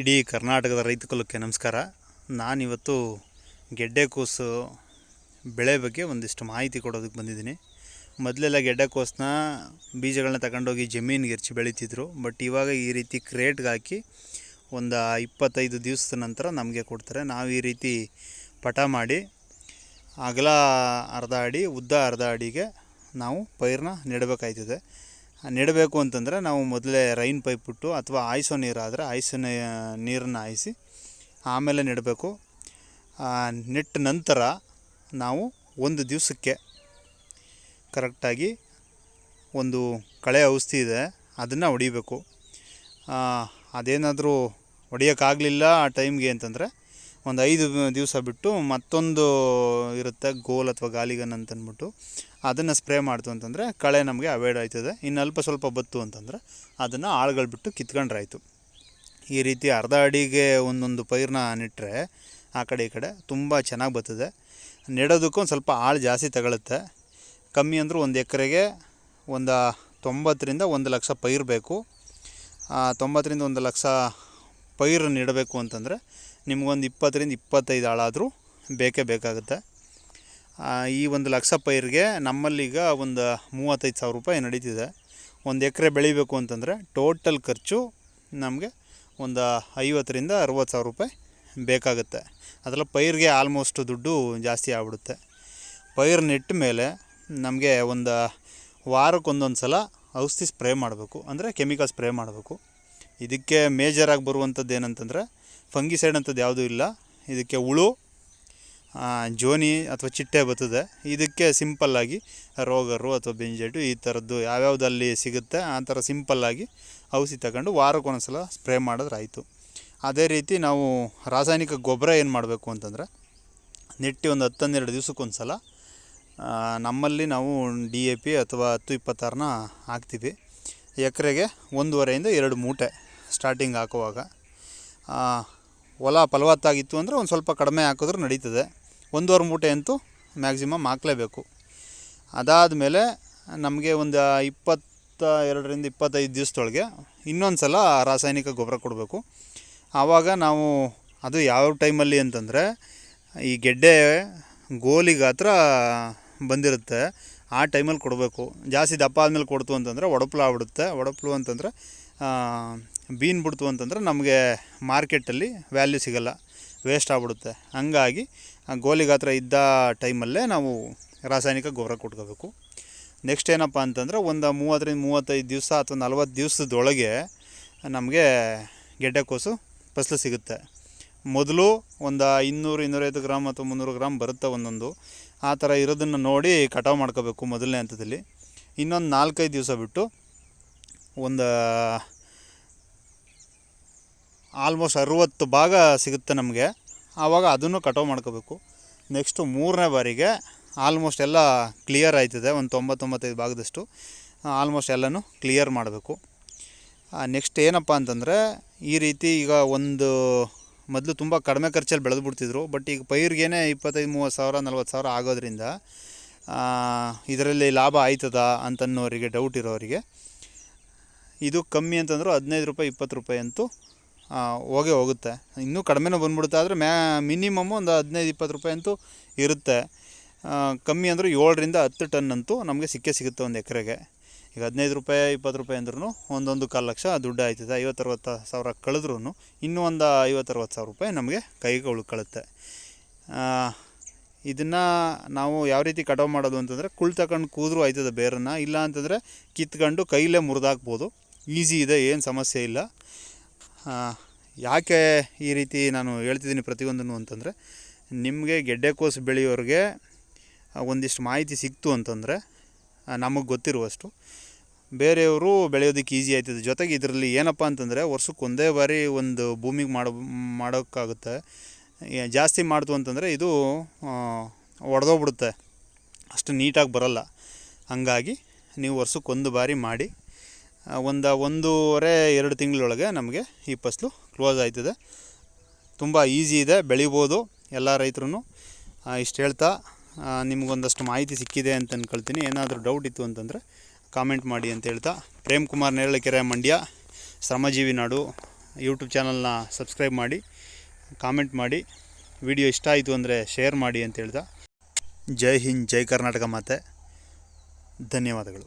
ಇಡೀ ಕರ್ನಾಟಕದ ರೈತ ಕುಲಕ್ಕೆ ನಮಸ್ಕಾರ. ನಾನಿವತ್ತು ಗೆಡ್ಡೆಕೋಸು ಬೆಳೆ ಬಗ್ಗೆ ಒಂದಿಷ್ಟು ಮಾಹಿತಿ ಕೊಡೋದಕ್ಕೆ ಬಂದಿದ್ದೀನಿ. ಮೊದಲೆಲ್ಲ ಗೆಡ್ಡೆಕೋಸನ್ನ ಬೀಜಗಳನ್ನ ತಗೊಂಡೋಗಿ ಜಮೀನಿಗೆ ಎರಚಿ ಬೆಳೀತಿದ್ರು. ಬಟ್ ಇವಾಗ ಈ ರೀತಿ ಕ್ರೇಟ್ಗೆ ಹಾಕಿ ಒಂದು ಇಪ್ಪತ್ತೈದು ದಿವಸದ ನಂತರ ನಮಗೆ ಕೊಡ್ತಾರೆ. ನಾವು ಈ ರೀತಿ ಪಟ ಮಾಡಿ ಅಗಲ ಅರ್ಧ ಅಡಿ, ಉದ್ದ ಅರ್ಧ ಅಡಿಗೆ ನಾವು ಪೈರನ್ನ ನೆಡಬೇಕಾಯ್ತದೆ. ನೆಡಬೇಕು ಅಂತಂದರೆ ನಾವು ಮೊದಲೇ ರೈನ್ ಪೈಪ್ ಬಿಟ್ಟು ಅಥವಾ ಆಯಿಸೋ ನೀರಾದರೆ ಆಯಿಸೋ ನೀರನ್ನು ಹಾಯಿಸಿ ಆಮೇಲೆ ನೆಡಬೇಕು. ನೆಟ್ಟ ನಂತರ ನಾವು ಒಂದು ದಿವಸಕ್ಕೆ ಕರೆಕ್ಟಾಗಿ ಒಂದು ಕಳೆ ಔಷಧಿ ಇದೆ, ಅದನ್ನು ಹೊಡಿಬೇಕು. ಅದೇನಾದರೂ ಹೊಡಿಯೋಕ್ಕಾಗಲಿಲ್ಲ ಆ ಟೈಮ್ಗೆ ಅಂತಂದರೆ ಒಂದು ಐದು ದಿವಸ ಬಿಟ್ಟು ಮತ್ತೊಂದು ಇರುತ್ತೆ ಗೋಲ್ ಅಥವಾ ಗಾಲಿಗನ್ ಅಂತಂದ್ಬಿಟ್ಟು ಅದನ್ನು ಸ್ಪ್ರೇ ಮಾಡ್ತು ಅಂತಂದರೆ ಕಳೆ ನಮಗೆ ಅವೈಡ್ ಆಯ್ತದೆ. ಇನ್ನು ಅಲ್ಪ ಸ್ವಲ್ಪ ಬತ್ತು ಅಂತಂದರೆ ಅದನ್ನು ಆಳುಗಳು ಬಿಟ್ಟು ಕಿತ್ಕೊಂಡ್ರೆ ಆಯಿತು ಈ ರೀತಿ ಅರ್ಧ ಅಡಿಗೆ ಒಂದೊಂದು ಪೈರನ್ನ ನೆಟ್ಟರೆ ಆ ಕಡೆ ಈ ಕಡೆ ತುಂಬ ಚೆನ್ನಾಗಿ ಬರ್ತದೆ ನೆಡೋದಕ್ಕೂ ಒಂದು ಸ್ವಲ್ಪ ಆಳು ಜಾಸ್ತಿ ತಗೊಳುತ್ತೆ. ಕಮ್ಮಿ ಅಂದರೂ ಒಂದು ಎಕರೆಗೆ ಒಂದು ತೊಂಬತ್ತರಿಂದ ಒಂದು ಲಕ್ಷ ಪೈರು ಬೇಕು. ತೊಂಬತ್ತರಿಂದ ಒಂದು ಲಕ್ಷ ಪೈರು ನೆಡಬೇಕು ಅಂತಂದರೆ ನಿಮಗೊಂದು ಇಪ್ಪತ್ತರಿಂದ ಇಪ್ಪತ್ತೈದು ಆಳಾದರೂ ಬೇಕೇ ಬೇಕಾಗುತ್ತೆ. ಈ ಒಂದು ಲಕ್ಷ ಪೈರಿಗೆ ನಮ್ಮಲ್ಲೀಗ ಒಂದು ಮೂವತ್ತೈದು ಸಾವಿರ ರೂಪಾಯಿ ನಡೀತಿದೆ. ಒಂದು ಎಕರೆ ಬೆಳಿಬೇಕು ಅಂತಂದರೆ ಟೋಟಲ್ ಖರ್ಚು ನಮಗೆ ಒಂದು ಐವತ್ತರಿಂದ ಅರುವತ್ತು ಸಾವಿರ ರೂಪಾಯಿ ಬೇಕಾಗುತ್ತೆ. ಅದೆಲ್ಲ ಪೈರಿಗೆ ಆಲ್ಮೋಸ್ಟ್ ದುಡ್ಡು ಜಾಸ್ತಿ ಆಗ್ಬಿಡುತ್ತೆ. ಪೈರು ನೆಟ್ಟ ಮೇಲೆ ನಮಗೆ ಒಂದು ವಾರಕ್ಕೊಂದೊಂದು ಸಲ ಔಷಧಿ ಸ್ಪ್ರೇ ಮಾಡಬೇಕು. ಅಂದರೆ ಕೆಮಿಕಲ್ ಸ್ಪ್ರೇ ಮಾಡಬೇಕು. ಇದಕ್ಕೆ ಮೇಜರಾಗಿ ಬರುವಂಥದ್ದು ಏನಂತಂದರೆ ಫಂಗಿಸೈಡ್ ಅಂಥದ್ದು ಯಾವುದೂ ಇಲ್ಲ. ಇದಕ್ಕೆ ಹುಳು ಜೋನಿ ಅಥವಾ ಚಿಟ್ಟೆ ಬರ್ತದೆ. ಇದಕ್ಕೆ ಸಿಂಪಲ್ಲಾಗಿ ರೋಗರು ಅಥವಾ ಬೆಂಜೆಟು ಈ ಥರದ್ದು ಯಾವ್ಯಾವ್ದಲ್ಲಿ ಸಿಗುತ್ತೆ, ಆ ಥರ ಸಿಂಪಲ್ಲಾಗಿ ಔಷಧಿ ತಗೊಂಡು ವಾರಕ್ಕೊಂದ್ಸಲ ಸ್ಪ್ರೇ ಮಾಡಿದ್ರೆ ಆಯಿತು. ಅದೇ ರೀತಿ ನಾವು ರಾಸಾಯನಿಕ ಗೊಬ್ಬರ ಏನು ಮಾಡಬೇಕು ಅಂತಂದರೆ, ನೆಟ್ಟಿ ಒಂದು ಹತ್ತನ್ನೆರಡು ದಿವ್ಸಕ್ಕೊಂದು ಸಲ ನಮ್ಮಲ್ಲಿ ನಾವು ಡಿ ಎ ಪಿ ಅಥವಾ ಹತ್ತು ಇಪ್ಪತ್ತಾರನ್ನ ಹಾಕ್ತೀವಿ. ಎಕರೆಗೆ ಒಂದೂವರೆಯಿಂದ ಎರಡು ಮೂಟೆ ಸ್ಟಾರ್ಟಿಂಗ್ ಹಾಕುವಾಗ. ಹೊಲ ಫಲವತ್ತಾಗಿತ್ತು ಅಂದರೆ ಒಂದು ಸ್ವಲ್ಪ ಕಡಿಮೆ ಹಾಕಿದ್ರೂ ನಡೀತದೆ. ಒಂದೂವರೆ ಮೂಟೆ ಅಂತೂ ಮ್ಯಾಕ್ಸಿಮಮ್ ಹಾಕಲೇಬೇಕು. ಅದಾದಮೇಲೆ ನಮಗೆ ಒಂದು ಇಪ್ಪತ್ತ ಎರಡರಿಂದ ಇಪ್ಪತ್ತೈದು ದಿವಸದೊಳಗೆ ಇನ್ನೊಂದು ಸಲ ರಾಸಾಯನಿಕ ಗೊಬ್ಬರ ಕೊಡಬೇಕು. ಆವಾಗ ನಾವು ಅದು ಯಾವ ಟೈಮಲ್ಲಿ ಅಂತಂದರೆ ಈ ಗೆಡ್ಡೆ ಗೋಲಿ ಗಾತ್ರ ಬಂದಿರುತ್ತೆ, ಆ ಟೈಮಲ್ಲಿ ಕೊಡಬೇಕು. ಜಾಸ್ತಿ ದಪ್ಪ ಆದಮೇಲೆ ಕೊಡ್ತು ಅಂತಂದರೆ ಒಡಪ್ಲು ಆಗ್ಬಿಡುತ್ತೆ. ಒಡಪ್ಲು ಅಂತಂದರೆ ಬೀನ್ ಬಿಡ್ತು ಅಂತಂದರೆ ನಮಗೆ ಮಾರ್ಕೆಟಲ್ಲಿ ವ್ಯಾಲ್ಯೂ ಸಿಗಲ್ಲ ವೇಸ್ಟ್ ಆಗ್ಬಿಡುತ್ತೆ. ಹಂಗಾಗಿ ಆ ಗೋಲಿ ಗಾತ್ರ ಇದ್ದ ಟೈಮಲ್ಲೇ ನಾವು ರಾಸಾಯನಿಕ ಗೊಬ್ಬರ ಕೊಟ್ಕೋಬೇಕು. ನೆಕ್ಸ್ಟ್ ಏನಪ್ಪ ಅಂತಂದರೆ ಒಂದು ಮೂವತ್ತರಿಂದ ಮೂವತ್ತೈದು ದಿವಸ ಅಥವಾ ನಲ್ವತ್ತು ದಿವಸದೊಳಗೆ ನಮಗೆ ಗೆಡ್ಡೆಕೋಸು ಫಸಲು ಸಿಗುತ್ತೆ. ಮೊದಲು ಒಂದು ಇನ್ನೂರು ಇನ್ನೂರೈದು ಗ್ರಾಮ್ ಅಥವಾ ಮುನ್ನೂರು ಗ್ರಾಮ್ ಬರುತ್ತೆ ಒಂದೊಂದು. ಆ ಥರ ಇರೋದನ್ನು ನೋಡಿ ಕಟಾವು ಮಾಡ್ಕೋಬೇಕು ಮೊದಲನೇ ಹಂತದಲ್ಲಿ. ಇನ್ನೊಂದು ನಾಲ್ಕೈದು ದಿವಸ ಬಿಟ್ಟು ಒಂದು ಆಲ್ಮೋಸ್ಟ್ ಅರುವತ್ತು ಭಾಗ ಸಿಗುತ್ತೆ ನಮಗೆ. ಆವಾಗ ಅದನ್ನು ಕಟಾವು ಮಾಡ್ಕೋಬೇಕು. ನೆಕ್ಸ್ಟು ಮೂರನೇ ಬಾರಿಗೆ ಆಲ್ಮೋಸ್ಟ್ ಎಲ್ಲ ಕ್ಲಿಯರ್ ಆಯ್ತದೆ, ಒಂದು ತೊಂಬತ್ತೊಂಬತ್ತೈದು ಭಾಗದಷ್ಟು ಆಲ್ಮೋಸ್ಟ್ ಎಲ್ಲನೂ ಕ್ಲಿಯರ್ ಮಾಡಬೇಕು. ನೆಕ್ಸ್ಟ್ ಏನಪ್ಪ ಅಂತಂದರೆ, ಈ ರೀತಿ ಈಗ ಒಂದು, ಮೊದಲು ತುಂಬ ಕಡಿಮೆ ಖರ್ಚಲ್ಲಿ ಬೆಳೆದು ಬಿಡ್ತಿದ್ರು ಬಟ್ ಈಗ ಪೈರ್ಗೇನೆ ಇಪ್ಪತ್ತೈದು, ಮೂವತ್ತು ಸಾವಿರ, ನಲ್ವತ್ತು ಸಾವಿರ ಆಗೋದ್ರಿಂದ ಇದರಲ್ಲಿ ಲಾಭ ಆಯ್ತದ ಅಂತನ್ನೋರಿಗೆ ಡೌಟ್ ಇರೋರಿಗೆ, ಇದು ಕಮ್ಮಿ ಅಂತಂದರೂ ಹದಿನೈದು ರೂಪಾಯಿ, ಇಪ್ಪತ್ತು ರೂಪಾಯಿ ಅಂತೂ ಹೋಗೇ ಹೋಗುತ್ತೆ. ಇನ್ನೂ ಕಡಿಮೆನೂ ಬಂದ್ಬಿಡುತ್ತೆ, ಆದರೆ ಮ್ಯಾ, ಮಿನಿಮಮ್ ಒಂದು ಹದಿನೈದು, ಇಪ್ಪತ್ತು ರೂಪಾಯಿ ಅಂತೂ ಇರುತ್ತೆ. ಕಮ್ಮಿ ಅಂದರೂ ಏಳರಿಂದ ಹತ್ತು ಟನ್ ಅಂತೂ ನಮಗೆ ಸಿಕ್ಕೇ ಸಿಗುತ್ತೆ ಒಂದು ಎಕರೆಗೆ. ಈಗ ಹದಿನೈದು ರೂಪಾಯಿ, ಇಪ್ಪತ್ತು ರೂಪಾಯಿ ಅಂದ್ರೂ ಒಂದೊಂದು ಕಾಲು ಲಕ್ಷ ದುಡ್ಡು ಆಯ್ತದೆ. ಐವತ್ತರವತ್ತು ಸಾವಿರ ಕಳೆದ್ರೂ ಇನ್ನೂ ಒಂದು ಐವತ್ತರವತ್ತು ಸಾವಿರ ರೂಪಾಯಿ ನಮಗೆ ಕೈಗೆ ಉಳ್ಕೊಳ್ಳುತ್ತೆ ಇದನ್ನು ನಾವು ಯಾವ ರೀತಿ ಕಟಾವು ಮಾಡೋದು ಅಂತಂದರೆ ಕುಳ್ ತಗೊಂಡು ಕೂದ್ರು ಆಯ್ತದೆ ಬೇರನ್ನು. ಇಲ್ಲ ಅಂತಂದರೆ ಕಿತ್ಕೊಂಡು ಕೈಲೇ ಮುರಿದಾಕ್ಬೋದು. ಈಸಿ ಇದೆ, ಏನು ಸಮಸ್ಯೆ ಇಲ್ಲ. ಯಾಕೆ ಈ ರೀತಿ ನಾನು ಹೇಳ್ತಿದ್ದೀನಿ ಪ್ರತಿಯೊಂದನ್ನು ಅಂತಂದರೆ, ನಿಮಗೆ ಗೆಡ್ಡೆಕೋಸು ಬೆಳೆಯೋರಿಗೆ ಒಂದಿಷ್ಟು ಮಾಹಿತಿ ಸಿಕ್ತು ಅಂತಂದರೆ ನಮಗೆ ಗೊತ್ತಿರುವಷ್ಟು, ಬೇರೆಯವರು ಬೆಳೆಯೋದಕ್ಕೆ ಈಸಿ ಆಯ್ತದೆ. ಜೊತೆಗೆ ಇದರಲ್ಲಿ ಏನಪ್ಪ ಅಂತಂದರೆ, ವರ್ಷಕ್ಕೆ ಒಂದೇ ಬಾರಿ ಒಂದು ಭೂಮಿಗೆ ಮಾಡೋ, ಮಾಡೋಕ್ಕಾಗುತ್ತೆ. ಜಾಸ್ತಿ ಮಾಡ್ತು ಅಂತಂದರೆ ಇದು ಒಡೆದೋಗ್ಬಿಡುತ್ತೆ. ಅಷ್ಟು ನೀಟಾಗಿ ಬರಲ್ಲ. ಹಂಗಾಗಿ ನೀವು ವರ್ಷಕ್ಕೆ ಒಂದು ಬಾರಿ ಮಾಡಿ ಒಂದು ಒಂದೂವರೆ, ಎರಡು ತಿಂಗಳೊಳಗೆ ನಮಗೆ ಈ ಫಸಲು ಕ್ಲೋಸ್ ಆಯ್ತದೆ. ತುಂಬ ಈಸಿ ಇದೆ, ಬೆಳಿಬೋದು ಎಲ್ಲ ರೈತರು ಇಷ್ಟು ಹೇಳ್ತಾ ನಿಮಗೊಂದಷ್ಟು ಮಾಹಿತಿ ಸಿಕ್ಕಿದೆ ಅಂತ ಅಂದ್ಕೊಳ್ತೀನಿ ಏನಾದರೂ ಡೌಟ್ ಇತ್ತು ಅಂತಂದರೆ ಕಾಮೆಂಟ್ ಮಾಡಿ ಅಂತ ಹೇಳ್ತಾ. ಪ್ರೇಮ್ ಕುಮಾರ್ ನೇರಳೆಕೆರೆ ಮಂಡ್ಯ, ಶ್ರಮಜೀವಿ ನಾಡು ಯೂಟ್ಯೂಬ್ ಚಾನಲ್ನ ಸಬ್ಸ್ಕ್ರೈಬ್ ಮಾಡಿ ಕಾಮೆಂಟ್ ಮಾಡಿ. ವಿಡಿಯೋ ಇಷ್ಟ ಆಯಿತು ಅಂದರೆ ಶೇರ್ ಮಾಡಿ ಅಂತ ಹೇಳ್ತಾ. ಜೈ ಹಿಂದ್, ಜೈ ಕರ್ನಾಟಕ ಮಾತೆ. ಧನ್ಯವಾದಗಳು.